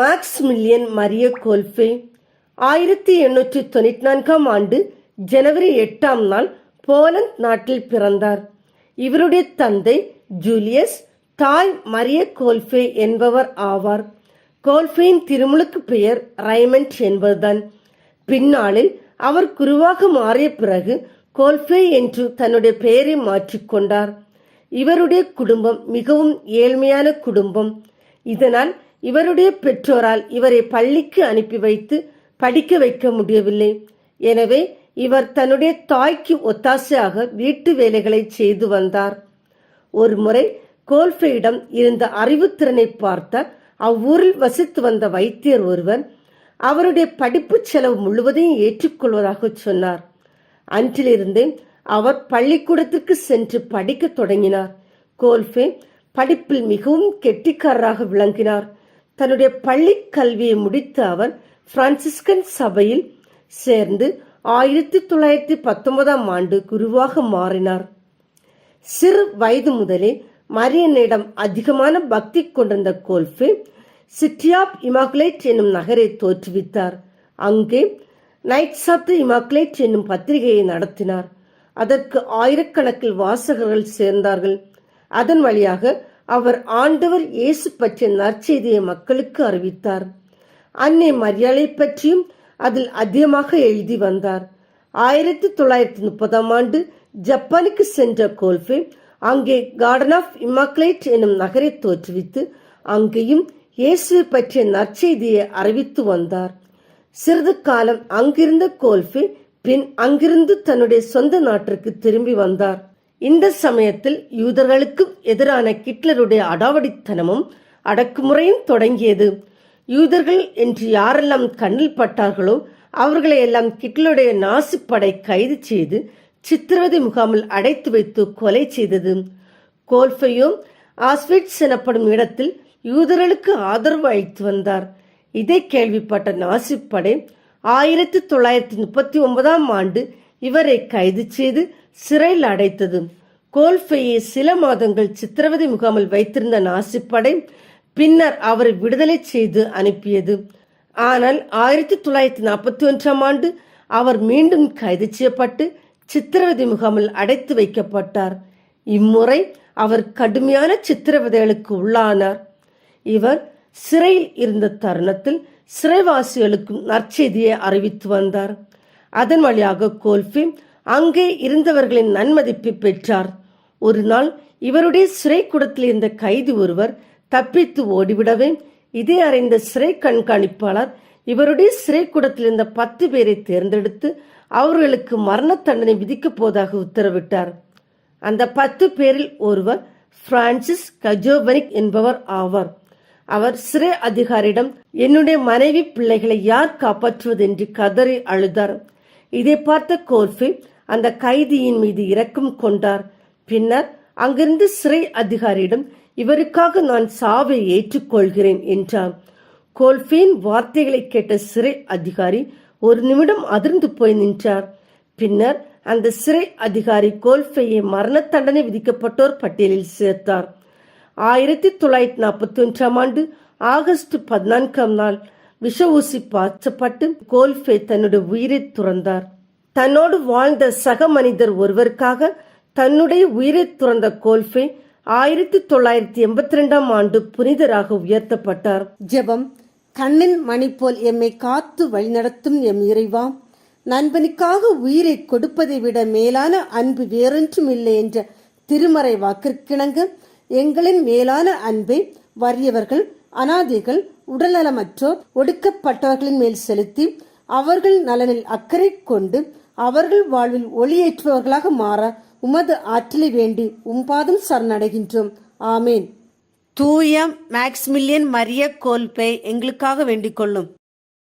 Max million Maria கோல்ஃபே ஆயிரத்தி எண்ணூற்றி தொண்ணூற்றி நான்காம் ஆண்டு ஜனவரி எட்டாம் நாள் போலந்து நாட்டில் பிறந்தார். இவருடைய தந்தை ஜூலியஸ் தாய் மரிய கோல்ஃபே என்பவர் ஆவார். கோல்ஃபேயின் திருமுழுக்கு பெயர் ரைமண்ட் என்பதுதான். பின்னாளில் அவர் குருவாக மாறிய பிறகு கோல்ஃபே என்று தன்னுடைய பெயரை மாற்றிக்கொண்டார் இவருடைய குடும்பம் மிகவும் ஏழ்மையான குடும்பம். இதனால் இவருடைய பெற்றோரால் இவரை பள்ளிக்கு அனுப்பி வைத்து படிக்க வைக்க முடியவில்லை. எனவே இவர் தன்னுடைய தாய்க்கு ஒத்தாசையாக வீட்டு வேலைகளை செய்து வந்தார். ஒரு முறை கோல்ஃபேயிடம் இருந்த அறிவுத்திறனை பார்த்த அவ்வூரில் வசித்து வந்த வைத்தியர் ஒருவர் அவருடைய படிப்பு செலவு முழுவதையும் ஏற்றுக்கொள்வதாக சொன்னார். அன்றிலிருந்து அவர் பள்ளிக்கூடத்திற்கு சென்று படிக்க தொடங்கினார். கோல்ஃபே படிப்பில் மிகவும் கெட்டிக்காரராக விளங்கினார். தன்னுடைய பள்ளி கல்வியை முடித்த அவர் பிரான்சிஸ்கன் சபையில் சேர்ந்து ஆயிரத்தி தொள்ளாயிரத்தி பத்தொன்பதாம் ஆண்டு குருவாக மாறினார். சிறு வயது முதலே மரியனிடம் அதிகமான பக்தி கொண்டிருந்த கோல்ஃபே சிட்டி இமாகுலேட் என்னும் நகரை தோற்றுவித்தார். அங்கே நைட்ஸ் ஆஃப் தி இமாகுலேட் என்னும் பத்திரிகையை நடத்தினார். அதற்கு ஆயிரக்கணக்கில் வாசகர்கள் சேர்ந்தார்கள். அதன் வழியாக அவர் ஆண்டவர் இயேசு பற்றிய நற்செய்தியை மக்களுக்கு அறிவித்தார். அன்னை மரியாதை பற்றியும் அதில் அதிகமாக எழுதி வந்தார். ஆயிரத்தி தொள்ளாயிரத்தி முப்பதாம் ஆண்டு ஜப்பானுக்கு சென்ற கோல்ஃபே அங்கே கார்டன் ஆஃப் இமாக்லேட் எனும் நகரை தோற்றுவித்து அங்கேயும் இயேசுவை பற்றிய நற்செய்தியை அறிவித்து வந்தார். சிறிது காலம் அங்கிருந்த கோல்ஃபே பின் அங்கிருந்து தன்னுடைய சொந்த நாட்டிற்கு திரும்பி வந்தார். இந்த சமயத்தில் யூதர்களுக்கு எதிரான கிட்லருடைய அடாவடித்தனமும் அடக்குமுறையும் தொடங்கியது. யூதர்கள் என்று யாரெல்லாம் கண்ணில் பட்டார்களோ அவர்களை எல்லாம் கிட்லருடைய நாசிப்படை கைது செய்து சித்திரவதை முகாமில் அடைத்து வைத்து கொலை செய்தது. கோல்ஃபையோ ஆஸ்விட்ஸ் எனப்படும் இடத்தில் யூதர்களுக்கு ஆதரவு அளித்து வந்தார். இதை கேள்விப்பட்ட நாசிப்படை ஆயிரத்தி தொள்ளாயிரத்தி முப்பத்தி ஒன்பதாம் ஆண்டு இவரை கைது செய்து சிறையில் அடைத்தது கோல்ஃபையை சில மாதங்கள் சித்திரவதை முகாமில் வைத்திருந்த நாசிப்படை பின்னர் அவரை விடுதலை செய்து அனுப்பியது. ஆனால் ஆயிரத்தி தொள்ளாயிரத்தி நாற்பத்தி ஒன்றாம் ஆண்டு அவர் மீண்டும் கைது செய்யப்பட்டு சித்திரவதை முகாமில் அடைத்து வைக்கப்பட்டார். இம்முறை அவர் கடுமையான சித்திரவதைகளுக்கு உள்ளானார். இவர் சிறையில் இருந்த தருணத்தில் சிறைவாசிகளுக்கும் நற்செய்தியை அறிவித்து வந்தார். அதன் வழியாக கோல்ஃபி அங்கே இருந்தவர்களின் நன்மதிப்பை பெற்றார். ஒரு நாள் இவருடைய சிறை கூடத்தில் இருந்த கைதி ஒருவர் தப்பித்து ஓடிவிடவே இதை அறிந்த சிறை கண்காணிப்பாளர் இவருடைய சிறை கூடத்தில் இருந்த பத்து பேரை தேர்ந்தெடுத்து அவர்களுக்கு மரண தண்டனை விதிக்கப் போவதாக உத்தரவிட்டார். அந்த பத்து பேரில் ஒருவர் பிரான்சிஸ் கஜோவனிக் என்பவர் ஆவார். அவர் சிறை அதிகாரியிடம் என்னுடைய மனைவி பிள்ளைகளை யார் காப்பாற்றுவது என்று கதறி அழுதார். இதை பார்த்த கோல்ஃபே அந்த கைதியின் மீது இரக்கம் கொண்டார். பின்னர் அங்கிருந்து சிறை அதிகாரியிடம் இவருக்காக நான் சாவை ஏற்றுக்கொள்கிறேன் என்றார். கோல்ஃபேன் வார்த்தைகளை கேட்ட சிறை அதிகாரி ஒரு நிமிடம் அதிர்ந்து போய் நின்றார். பின்னர் அந்த சிறை அதிகாரி கோல்ஃபேயை மரண தண்டனை விதிக்கப்பட்டோர் பட்டியலில் சேர்த்தார். ஆயிரத்தி தொள்ளாயிரத்தி நாற்பத்தி ஒன்றாம் ஆண்டு ஆகஸ்ட் பதினான்காம் நாள் விஷ ஊசி பாய்ச்சப்பட்டு கோல்ஃபே தன்னுடைய உயிரை துறந்தார். தன்னோடு வாழ்ந்த சக மனிதர் ஒருவருக்காக தன்னுடைய உயிரை துறந்த கோல்ஃபே ஆயிரத்தி தொள்ளாயிரத்தி எண்பத்தி ரெண்டாம் ஆண்டு புனிதராக உயர்த்தப்பட்டார். ஜெபம் கண்ணின் மணி போல் எம்மை காத்து வழிநடத்தும் எம் இறைவா நண்பனுக்காக உயிரை கொடுப்பதை விட மேலான அன்பு வேறொன்றும் இல்லை என்ற திருமறை வாக்கிற்கிணங்க எங்களின் மேலான அன்பை வறியவர்கள் அனாதைகள் உடல்நலமற்றோர் ஒடுக்கப்பட்டவர்களின் மேல் செலுத்தி அவர்கள் நலனில் அக்கறை கொண்டு அவர்கள் வாழ்வில் ஒளியேற்றுபவர்களாக மாற உமது ஆற்றலை வேண்டி உம்பாதம் சரணடைகின்றோம். ஆமேன். தூய மேக்ஸ்மில்லியன் மரிய கோல்பே எங்களுக்காக வேண்டிக் கொள்ளும்.